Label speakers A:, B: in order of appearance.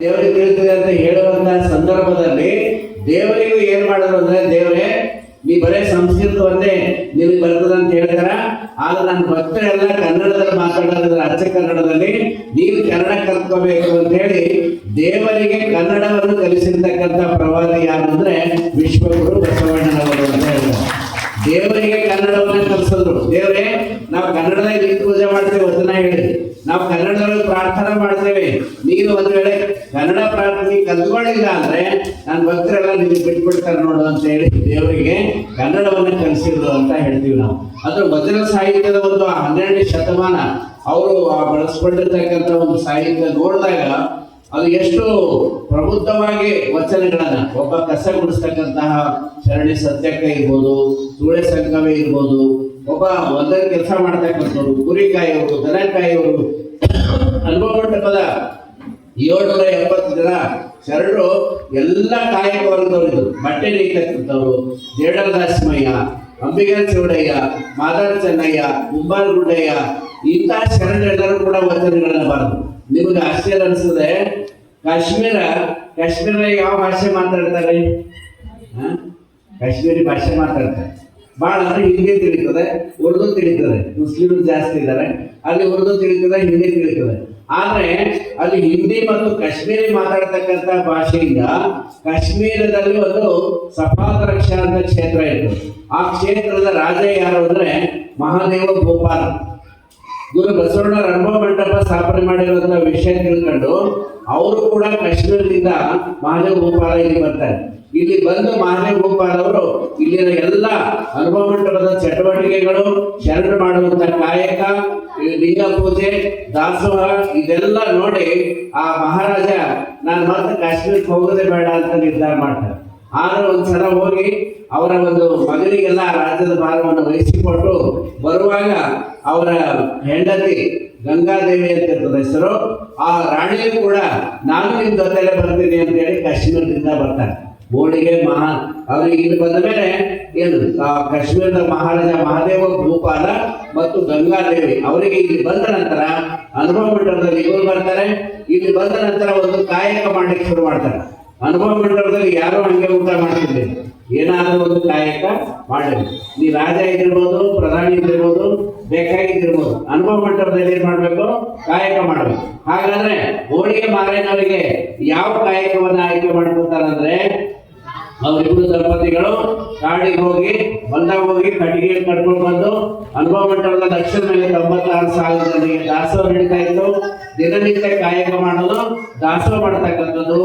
A: ದೇವರಿಗೆ ತಿಳಿತದೆ ಅಂತ ಹೇಳುವಂತ ಸಂದರ್ಭದಲ್ಲಿ ದೇವರಿಗೂ ಏನ್ ಮಾಡಿದ್ರು ಅಂದ್ರೆ, ದೇವರೇ, ನೀ ಬರೇ ಸಂಸ್ಕೃತವನ್ನೇ ನೀವು ಬರ್ತದ ಅಂತ ಹೇಳ್ತಾರ. ಆದ್ರೆ ನನ್ನ ಭಕ್ತರೆಲ್ಲ ಕನ್ನಡದಲ್ಲಿ ಮಾತಾಡೋದ್ರ ಅಚ್ಚ ಕನ್ನಡದಲ್ಲಿ ನೀವು ಕನ್ನಡ ಕಲ್ತ್ಕೋಬೇಕು ಅಂತ ಹೇಳಿ ದೇವರಿಗೆ ಕನ್ನಡವನ್ನು ಕಲಿಸಿರ್ತಕ್ಕಂಥ ಪ್ರವಾದಿ ಯಾರು ಅಂದ್ರೆ ವಿಶ್ವಗುರು ಬಸವಣ್ಣನವರು ಅಂತ ಹೇಳಿದ್ರು ದೇವರಿಗೆ ಕನ್ನಡವನ್ನು ಕಲಿಸಿದ್ರು. ದೇವರೇ, ನಾವು ಕನ್ನಡದಲ್ಲಿ ಪೂಜೆ ಮಾಡ್ತೇವೆ ವಚನ ಹೇಳಿ ನಾವು ಕನ್ನಡದಲ್ಲಿ ಪ್ರಾರ್ಥನೆ ಮಾಡ್ತೇವೆ. ನೀನು ಒಂದ್ ವೇಳೆ ಕಲ್ತ್ಕೊಳ್ಳಿಲ್ಲ ಅಂದ್ರೆ ನನ್ನ ಭಕ್ತರೆಲ್ಲ ನಿಮಗೆ ಬಿಟ್ಬಿಡ್ತಾರೆ ನೋಡು ಅಂತ ಹೇಳಿ ದೇವರಿಗೆ ಕನ್ನಡವನ್ನು ಕಲಿಸಿದ್ರು ಅಂತ ಹೇಳ್ತೀವಿ ನಾವು. ಅದ್ರ ವಚನ ಸಾಹಿತ್ಯದ ಒಂದು ಹನ್ನೆರಡನೇ ಶತಮಾನ ಅವರು ಬಳಸ್ಕೊಂಡಿರ್ತಕ್ಕಂಥ ಒಂದು ಸಾಹಿತ್ಯ ನೋಡಿದಾಗ ಅದು ಎಷ್ಟು ಪ್ರಬುದ್ಧವಾಗಿ ವಚನಗಳನ್ನ, ಒಬ್ಬ ಕಸ ಗುಡಿಸ್ತಕ್ಕಂತಹ ಶರಣಿ ಸತ್ಯಕ್ಕ ಇರ್ಬೋದು ಸೂಳೆ ಸಂಗಮೆ ಇರ್ಬೋದು, ಒಬ್ಬ ಒಂದೇ ಕೆಲಸ ಮಾಡ್ತಕ್ಕಂಥವ್ರು, ಕುರಿಕಾಯಿಯವರು, ದನಕಾಯಿಯವರು ಅನುಭವ ಮಂಟಪದ ಏಳ್ನೂರ ಎಪ್ಪತ್ತು ಜನ ಶರಣರು, ಎಲ್ಲ ಕಾಯಕ ವರ್ಗದವರು ಬಟ್ಟೆ ನೇಯ್ತಕ್ಕಂಥವ್ರು ಜೇಡರ ದಾಸಮಯ್ಯ ಅಂಬಿಗರ ಚೌಡಯ್ಯ ಮಾದಾರ ಚೆನ್ನಯ್ಯ ಕುಂಬಾರ ಗುಡ್ಡಯ್ಯ ಇಂತಹ ಶರಣರೆಲ್ಲರೂ ಕೂಡ ವಚನಗಳನ್ನ ಬರೆದು ನಿಮಗೆ ಆಶ್ಚರ್ಯ ಅನಿಸ್ತದೆ ಕಾಶ್ಮೀರ ಕಾಶ್ಮೀರ ಯಾವ ಭಾಷೆ ಮಾತಾಡ್ತಾರೆ? ಕಾಶ್ಮೀರಿ ಭಾಷೆ ಮಾತಾಡ್ತಾರೆ. ಭಾಳ ಅಂದ್ರೆ ಹಿಂದಿ ತಿಳಿತದೆ ಉರ್ದು ತಿಳಿತದೆ. ಮುಸ್ಲಿಮರು ಜಾಸ್ತಿ ಇದ್ದಾರೆ. ಅಲ್ಲಿ ಉರ್ದು ತಿಳಿತದೆ, ಹಿಂದಿ ತಿಳಿತದೆ. ಆದ್ರೆ ಅಲ್ಲಿ ಹಿಂದಿ ಮತ್ತು ಕಾಶ್ಮೀರಿ ಮಾತಾಡ್ತಕ್ಕಂಥ ಭಾಷೆಯಿಂದ ಕಾಶ್ಮೀರದಲ್ಲಿ ಒಂದು ಸಫಾದ ರಕ್ಷಾ ಅಂತ ಕ್ಷೇತ್ರ ಇತ್ತು. ಆ ಕ್ಷೇತ್ರದ ರಾಜ ಯಾರು ಅಂದ್ರೆ ಮಹಾದೇವ ಗೋಪಾಲ. ಗುರು ಬಸವಣ್ಣ ರಂಭ ಮಂಟಪ ಸ್ಥಾಪನೆ ಮಾಡಿರುವಂತ ವಿಷಯ ತಿಳ್ಕೊಂಡು ಅವರು ಕೂಡ ಕಾಶ್ಮೀರದಿಂದ ಮಹಾದೇವ ಗೋಪಾಲ ಇಲ್ಲಿ ಬರ್ತಾರೆ. ಇಲ್ಲಿ ಬಂದು ಮಹಾದೇವ ಗೋಪಾಲ್ ಅವರು ಇಲ್ಲಿನ ಎಲ್ಲ ಅನುಭವ ಮಂಟಪದ ಚಟುವಟಿಕೆಗಳು ಶರಣ ಮಾಡುವಂತ ಕಾಯಕ, ಲಿಂಗ ಪೂಜೆ, ದಾಸೋಹ, ಇದೆಲ್ಲ ನೋಡಿ ಆ ಮಹಾರಾಜ, ನಾನು ಮತ್ತೆ ಕಾಶ್ಮೀರಕ್ಕೆ ಹೋಗೋದೇ ಬೇಡ ಅಂತ ನಿರ್ಧಾರ ಮಾಡ್ತಾರೆ. ಆದ್ರೆ ಒಂದ್ಸಲ ಹೋಗಿ ಅವರ ಒಂದು ಮಗನಿಗೆಲ್ಲ ರಾಜ್ಯದ ಭಾರವನ್ನು ವಹಿಸಿಕೊಟ್ಟು ಬರುವಾಗ ಅವರ ಹೆಂಡತಿ ಗಂಗಾದೇವಿ ಅಂತ ಇರ್ತದೆ ಹೆಸರು, ಆ ರಾಣಿಯು ಕೂಡ, ನಾನು ನಿಮ್ ಜೊತೆಲೆ ಬರ್ತೀನಿ ಅಂತ ಹೇಳಿ ಕಾಶ್ಮೀರದಿಂದ ಬರ್ತಾರೆ. ಬೋಡಿಗೆ ಮಹಾ ಅವರಿಗೆ ಇಲ್ಲಿ ಬಂದ ಮೇಲೆ ಏನು ಕಾಶ್ಮೀರದ ಮಹಾರಾಜ ಮಹಾದೇವ ಭೂಪಾಲ ಮತ್ತು ಗಂಗಾದೇವಿ ಅವರಿಗೆ ಇಲ್ಲಿ ಬಂದ ನಂತರ ಅನುಭವ ಮಂಟಪದಲ್ಲಿ ಇವರು ಬರ್ತಾರೆ. ಇಲ್ಲಿ ಬಂದ ನಂತರ ಒಂದು ಕಾಯಕ ಮಾಡಲಿಕ್ಕೆ ಶುರು ಮಾಡ್ತಾರೆ. ಅನುಭವ ಮಂಟಪದಲ್ಲಿ ಯಾರು ಹಂಗೆ ಊಟ ಮಾಡ್ತಿದ್ದೆ? ಏನಾದರೂ ಒಂದು ಕಾಯಕ ಮಾಡಲಿ. ನೀ ರಾಜ ಇದ್ದಿರ್ಬೋದು, ಪ್ರಧಾನಿ ಇದ್ದಿರ್ಬೋದು ಬೇಕಾಗಿದ್ದಿರ್ಬೋದು ಅನುಭವ ಮಂಟಪದಲ್ಲಿ ಏನ್ ಮಾಡ್ಬೇಕು? ಕಾಯಕ ಮಾಡ್ಬೇಕು. ಹಾಗಾದ್ರೆ ಹೋಳಿಗೆ ಮಾರೇನವರಿಗೆ ಯಾವ ಕಾಯಕವನ್ನ ಆಯ್ಕೆ ಮಾಡ್ಕೊತಾರಂದ್ರೆ ಅವರಿಬ್ಬರು ದಂಪತಿಗಳು ಕಾಡಿಗೆ ಹೋಗಿ, ಹೊಲ್ದಾಗ ಹೋಗಿ ಕಟ್ಟಿಗೆ ಕಟ್ಕೊಂಡು ಬಂದು, ಅನುಭವ ಮಂಟಪದ ದಕ್ಷಿಣ ಮೇಲೆ ತೊಂಬತ್ತಾರು ಸಾವಿರ ದಾಸೋಹ ನಡೀತಾ ಇತ್ತು. ದಿನನಿತ್ಯ ಕಾಯಕ ಮಾಡೋದು, ದಾಸೋಹ ಮಾಡ್ತಕ್ಕಂಥದ್ದು.